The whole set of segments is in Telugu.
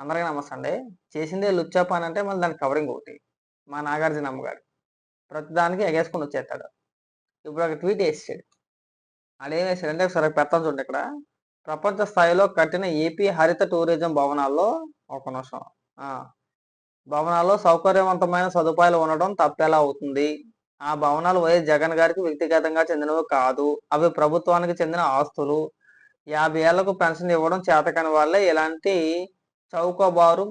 అందరికీ నమస్తే అండి. చేసిందే లుచ్చా పని అంటే మళ్ళీ దానికి కవరింగ్ ఒకటి. మా నాగార్జున అమ్మగారు. ప్రతిదానికి ఎగేసుకొని వచ్చేస్తాడు. ఇప్పుడు ఒక ట్వీట్ వేసాడు. అదేం ఏం వేసాడు అంటే ఒకసారి పెత్తం చూడండి ఇక్కడ. ప్రపంచ స్థాయిలో కట్టిన ఏపీ హరిత టూరిజం భవనాల్లో ఒక నిమిషం. భవనాల్లో సౌకర్యవంతమైన సదుపాయాలు ఉండడం తప్పేలా అవుతుంది. ఆ భవనాలు వైఎస్ జగన్ గారికి వ్యక్తిగతంగా చెందినవి కాదు. అవి ప్రభుత్వానికి చెందిన ఆస్తులు. యాభై ఏళ్ళకు పెన్షన్ ఇవ్వడం చేతకాని వాళ్ళే ఇలాంటి చౌకబారు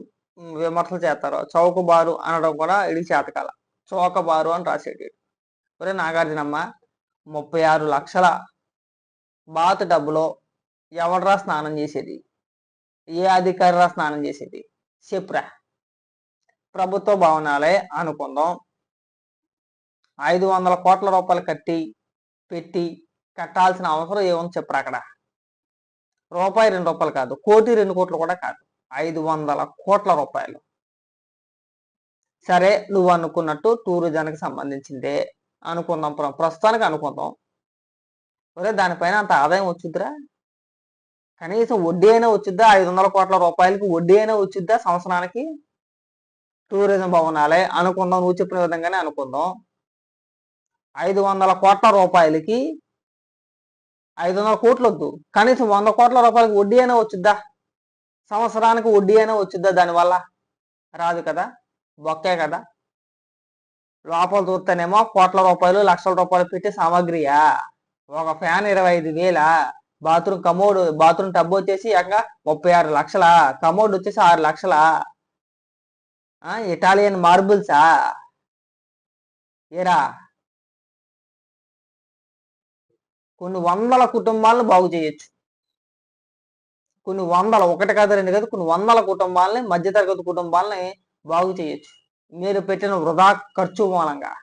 విమర్శలు చేస్తారు. చౌకబారు అనడం కూడా ఇది చేతకాల. చౌకబారు అని రాసేటి ఒరే నాగార్జునమ్మ ముప్పై ఆరు లక్షల బాత్ డబ్బులో ఎవడరా స్నానం చేసేది? ఏ అధికారిరా స్నానం చేసేది? చెప్పురా. ప్రభుత్వ భవనాలే అనుకుందాం. ఐదు వందల కోట్ల రూపాయలు కట్టి పెట్టి కట్టాల్సిన అవసరం ఏముంది చెప్పురా అక్కడ? రూపాయి రెండు రూపాయలు కాదు కోటి రెండు కోట్లు కూడా కాదు. ఐదు వందల కోట్ల రూపాయలు. సరే నువ్వు అనుకున్నట్టు టూరిజానికి సంబంధించిందే అనుకుందాం ప్ర- ప్రస్తుతానికి అనుకుందాం. ఒరే దానిపైన అంత ఆదాయం వచ్చిద్దిరా? కనీసం వడ్డీ అయినా వచ్చిద్దా? ఐదు వందల కోట్ల రూపాయలకి వడ్డీ అయినా వచ్చిద్దా సంవత్సరానికి? టూరిజం భవనాలే అనుకుందాం నువ్వు చెప్పిన విధంగానే అనుకుందాం. ఐదు వందల కోట్ల రూపాయలకి ఐదు వందల కోట్లు వద్దు కనీసం వంద కోట్ల రూపాయలకి వడ్డీ అయినా వచ్చిద్దా? సంవత్సరానికి వడ్డీ అయినా వచ్చిద్దా దానివల్ల? రాదు కదా. బొక్కే కదా. లోపల చూస్తేనేమో కోట్ల రూపాయలు లక్షల రూపాయలు పెట్టి సామాగ్రియా? ఒక ఫ్యాన్ ఇరవై ఐదు వేల? బాత్రూమ్ కమోడ్ బాత్రూమ్ టబ్ వచ్చేసి ఏకంగా ముప్పై ఆరు లక్షల? కమోడ్ వచ్చేసి ఆరు లక్షల? ఇటాలియన్ మార్బుల్సా? ఏరా? కొన్ని వందల కుటుంబాలను బాగు చేయొచ్చు. కొన్ని వందల ఒకటి కాదు రెండు కాదు కొన్ని వందల కుటుంబాలని మధ్యతరగతి కుటుంబాలని బాగు చేయొచ్చు. మీరు పెట్టిన వృధా ఖర్చు మూలంగా.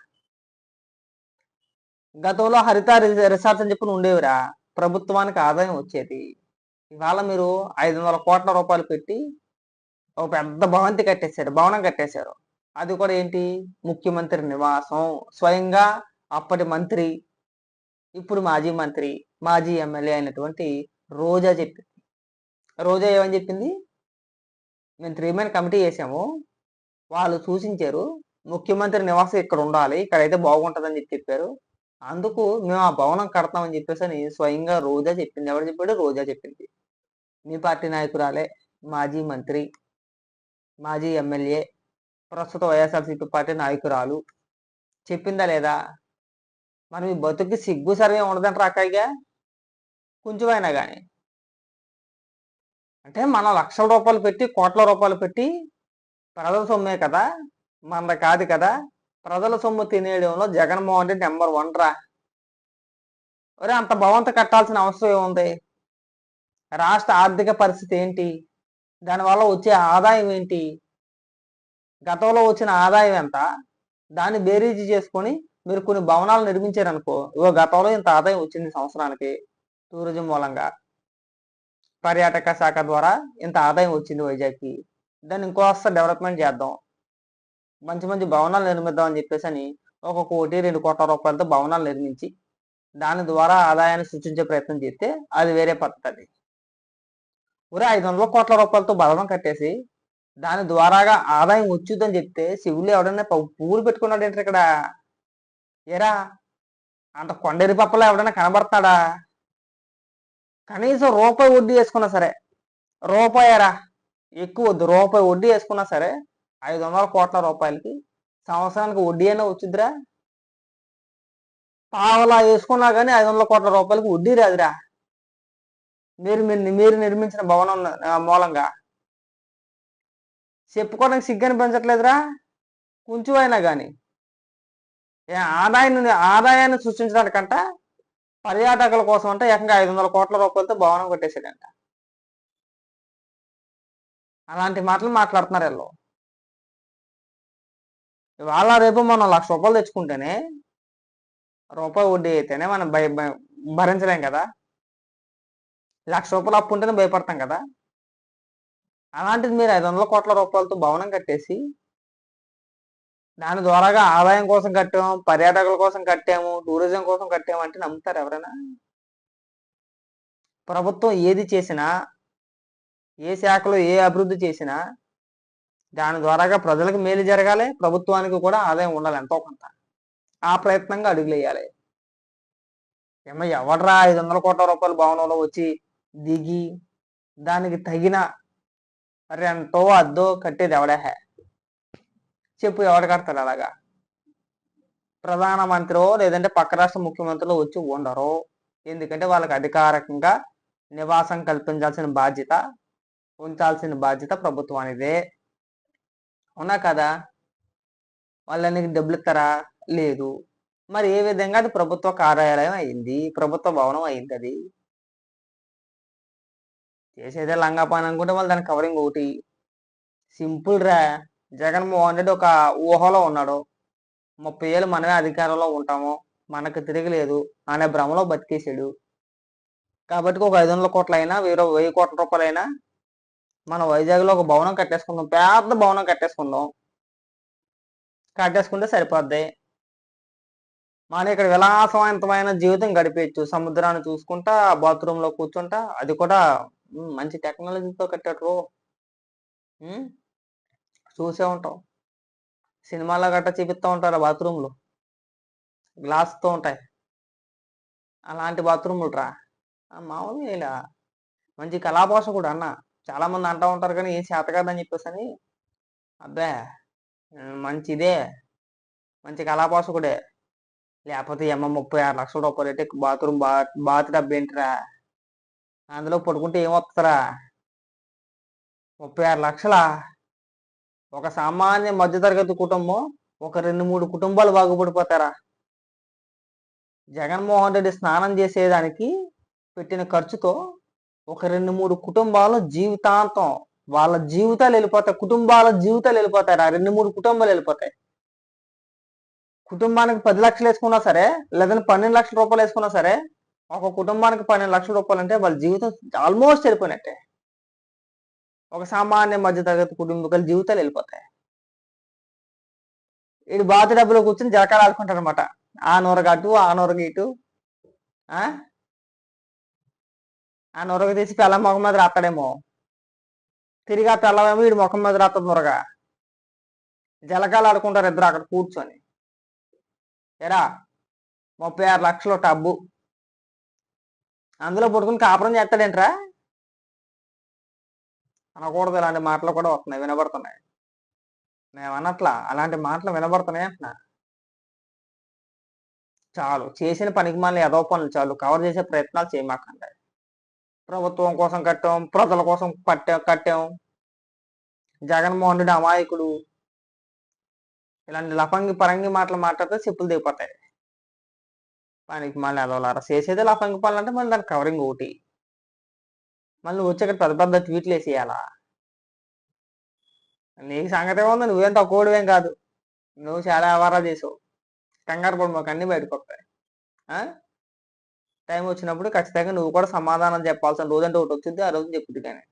గతంలో హరిత రిసార్ట్స్ అని చెప్పి ఉండేవిరా. ప్రభుత్వానికి ఆదాయం వచ్చేది. ఇవాళ మీరు ఐదు వందల కోట్ల రూపాయలు పెట్టి ఒక పెద్ద భవంతి కట్టేశారు భవనం కట్టేశారు. అది కూడా ఏంటి? ముఖ్యమంత్రి నివాసం. స్వయంగా అప్పటి మంత్రి ఇప్పుడు మాజీ మంత్రి మాజీ ఎమ్మెల్యే అయినటువంటి రోజా చెప్పింది రోజా ఏమని చెప్పింది? మేము త్రీ మెన్ కమిటీ చేసాము. వాళ్ళు సూచించారు ముఖ్యమంత్రి నివాసం ఇక్కడ ఉండాలి ఇక్కడైతే బాగుంటుందని చెప్పి చెప్పారు. అందుకు మేము ఆ భవనం కడతామని చెప్పేసి అని స్వయంగా రోజా చెప్పింది. ఎవరు చెప్పాడు? రోజా చెప్పింది. మీ పార్టీ నాయకురాలే మాజీ మంత్రి మాజీ ఎమ్మెల్యే ప్రస్తుత వైఎస్ఆర్సీపీ పార్టీ నాయకురాలు. చెప్పిందా లేదా? మనం ఈ బతుకి సిగ్గు సర్వే ఉండదంటారా అక్కడిగా కొంచెమైనా కానీ అంటే మనం లక్షల రూపాయలు పెట్టి కోట్ల రూపాయలు పెట్టి ప్రజల సొమ్మే కదా? మనది కాదు కదా? ప్రజల సొమ్ము తినేయడంలో జగన్మోహన్ రెడ్డి నెంబర్ వన్ రా. ఒరే అంత భవంత కట్టాల్సిన అవసరం ఏముంది? రాష్ట్ర ఆర్థిక పరిస్థితి ఏంటి? దానివల్ల వచ్చే ఆదాయం ఏంటి? గతంలో వచ్చిన ఆదాయం ఎంత? దాన్ని బేరీజు చేసుకొని మీరు కొన్ని భవనాలు నిర్మించారనుకో ఇవో గతంలో ఇంత ఆదాయం వచ్చింది సంవత్సరానికి టూరిజం మూలంగా. పర్యాటక శాఖ ద్వారా ఇంత ఆదాయం వచ్చింది వైజాగ్కి. దాన్ని ఇంకోస్త డెవలప్మెంట్ చేద్దాం. మంచి మంచి భవనాలు నిర్మిద్దాం అని చెప్పేసి అని ఒక కోటి రెండు కోట్ల రూపాయలతో భవనాలు నిర్మించి దాని ద్వారా ఆదాయాన్ని సృష్టించే ప్రయత్నం చేస్తే అది వేరే పద్ధతి ఒరే ఐదు వందల కోట్ల రూపాయలతో భవనం కట్టేసి దాని ద్వారాగా ఆదాయం వచ్చుద్దని చెప్తే శివులు ఎవడన్నా పూలు పెట్టుకున్నాడు ఏంటి ఇక్కడ? ఏరా? అంత కొండరి పప్పలో ఎవడన్నా కనబడతాడా? కనీసం రూపాయి వడ్డీ వేసుకున్నా సరే రూపాయరా? ఎక్కువ వద్దు. రూపాయి వడ్డీ వేసుకున్నా సరే ఐదు వందల కోట్ల రూపాయలకి సంవత్సరానికి వడ్డీ అయినా వచ్చిద్దిరా. పావలా వేసుకున్నా కానీ ఐదు వందల కోట్ల రూపాయలకి వడ్డీ రాదురా. మీరు మీరు మీరు నిర్మించిన భవనం మూలంగా. చెప్పుకోవడానికి సిగ్గని పెంచట్లేదురా. కొంచెం అయినా కానీ ఏ ఆదాయాన్ని ఆదాయాన్ని సృష్టించడానికంట పర్యాటకుల కోసం అంటే ఏకంగా ఐదు వందల కోట్ల రూపాయలతో భవనం కట్టేసాడంట అలాంటి మాటలు మాట్లాడుతున్నారు వీళ్ళు. ఇవాళ రేపు మనం లక్ష రూపాయలు తెచ్చుకుంటేనే రూపాయి వడ్డీ అయితేనే మనం భయ భయ- భరించలేం కదా. లక్ష రూపాయలు అప్పు ఉంటేనే భయపడతాం కదా. అలాంటిది మీరు ఐదు వందల కోట్ల రూపాయలతో భవనం కట్టేసి దాని ద్వారాగా ఆదాయం కోసం కట్టాము పర్యాటకుల కోసం కట్టాము టూరిజం కోసం కట్టాము అంటే నమ్ముతారు ఎవరైనా? ప్రభుత్వం ఏది చేసినా ఏ శాఖలో ఏ అభివృద్ధి చేసినా దాని ద్వారాగా ప్రజలకు మేలు జరగాలి ప్రభుత్వానికి కూడా ఆదాయం ఉండాలి ఎంతో కొంత. ఆ ప్రయత్నంగా అడుగులు వేయాలి ఏమో ఎవడరా ఐదు వందల కోట్ల రూపాయల భవనంలో వచ్చి దిగి దానికి తగిన రెంటో అద్దో కట్టేది ఎవడే? చెప్పు ఎవడు కడతాడు అలాగా? ప్రధానమంత్రో లేదంటే పక్క రాష్ట్ర ముఖ్యమంత్రులు వచ్చి ఉండరు. ఎందుకంటే వాళ్ళకి అధికారికంగా నివాసం కల్పించాల్సిన బాధ్యత ఉంచాల్సిన బాధ్యత ప్రభుత్వానిదే. ఉన్నా కదా? వాళ్ళకి డబ్బులు ఇస్తారా లేదు. మరి ఏ విధంగా అది ప్రభుత్వ కార్యాలయం అయింది? ప్రభుత్వ భవనం అయింది అది? చేసేదే లంగా పని అనుకుంటే వాళ్ళు దాని కవరింగ్ ఒకటి. సింపుల్ రా. జగన్మోహన్ రెడ్డి ఒక ఊహలో ఉన్నాడు. ముప్పై ఏళ్ళు మనమే అధికారంలో ఉంటాము. మనకు తిరగలేదు అనే భ్రమలో బతికేసాడు కాబట్టి ఒక ఐదు వందల కోట్లైనా వేరే వెయ్యి కోట్ల రూపాయలైనా మన వైజాగ్లో ఒక భవనం కట్టేసుకుందాం. పెద్ద భవనం కట్టేసుకుందాం. కట్టేసుకుంటే సరిపోద్ది. మన ఇక్కడ విలాసవంతమైన జీవితం గడిపేయచ్చు. సముద్రాన్ని చూసుకుంటా బాత్రూంలో కూర్చుంటా అది కూడా మంచి టెక్నాలజీతో కట్టారు చూసే ఉంటాం. సినిమాలో గట్టా చూపిస్తూ ఉంటారు బాత్రూమ్లు. గ్లాస్తో గ్లాస్తో ఉంటాయి. అలాంటి బాత్రూములు రా. మామూలుగా ఇలా మంచి కళాపోషకుడు అన్న. చాలా మంది అంటూ ఉంటారు కానీ ఏం చేత కాదని చెప్పేసి అని. అబ్బే మంచిదే. మంచి కళాపోషకుడే. లేకపోతే ఎమ్మ ముప్పై ఆరు లక్షల రూపాయలు అయితే బాత్రూమ్ బా బాత్ డబ్బు ఏంటిరా? అందులో పడుకుంటే ఏమొస్తుందిరా ముప్పై ఆరు లక్షలా? ఒక సామాన్య మధ్యతరగతి కుటుంబం ఒక రెండు మూడు కుటుంబాలు బాగుపడిపోతారా? జగన్మోహన్ రెడ్డి స్నానం చేసేదానికి పెట్టిన ఖర్చుతో ఒక రెండు మూడు కుటుంబాలు జీవితాంతం వాళ్ళ జీవితాలు వెళ్ళిపోతాయి కుటుంబాల జీవితాలు వెళ్ళిపోతాయి ఆ రెండు మూడు కుటుంబాలు వెళ్ళిపోతాయి. కుటుంబానికి పది లక్షలు వేసుకున్నా సరే లేదంటే పన్నెండు లక్షల రూపాయలు వేసుకున్నా సరే ఒక కుటుంబానికి పన్నెండు లక్షల రూపాయలు అంటే వాళ్ళ జీవితం ఆల్మోస్ట్ వెళ్ళిపోయినట్టే. ఒక సామాన్య మధ్యతరగతి కుటుంబీకుల జీవితాలు వెళ్ళిపోతాయి. వీడు బాత డబ్బులో కూర్చొని జలకాలు ఆడుకుంటారు అనమాట ఆ నూరగ అటు ఆ నూరగ ఇటు ఆ? ఆ నూరగ తీసి పిల్ల ముఖం మీద రాస్తాడేమో. తిరిగి ఆ పిల్లమేమో వీడి ముఖం మీద రాస్తుంది నూరగా. జలకాలు ఆడుకుంటారు ఇద్దరు అక్కడ కూర్చొని. ఎరా ముప్పై ఆరు లక్షలు టబ్బు. అందులో పడుకుని కాపురం చేస్తాడేంట్రా? అనకూడదు. ఇలాంటి మాటలు కూడా వస్తున్నాయి వినబడుతున్నాయి. నేను అనట్లా అలాంటి మాటలు వినబడుతున్నాయి అంటున్నా. చాలు. చేసిన పనికి మళ్ళీ ఏదో పనులు చాలు. కవర్ చేసే ప్రయత్నాలు చేయమాకండి ప్రభుత్వం కోసం కట్టాం ప్రజల కోసం కట్టాం కట్టాం. జగన్మోహన్ రెడ్డి అమాయకుడు. ఇలాంటి లఫంగి పరంగి మాటలు మాట్లాడితే చెప్పులు దిగిపోతాయి. పనికి మళ్ళీ అదోలారా చేసేది లఫంగి పనులు అంటే మళ్ళీ దాని కవరింగ్ ఒకటి. మళ్ళీ నువ్వు వచ్చి ఇక్కడ పెద్ద పెద్ద ట్వీట్లు వేసేయాలా? నీకు సంగతి ఏముంది? నువ్వేం తక్కువడివేం కాదు. నువ్వు చాలా వ్యవహారాలు చేసావు. కంగారు పడి మాకు అన్ని బయటకు వస్తాయి ఆ? టైం వచ్చినప్పుడు ఖచ్చితంగా నువ్వు కూడా సమాధానం చెప్పాల్సిన రోజంటే ఒకటి వచ్చింది ఆ రోజు చెప్పుద్ది కానీ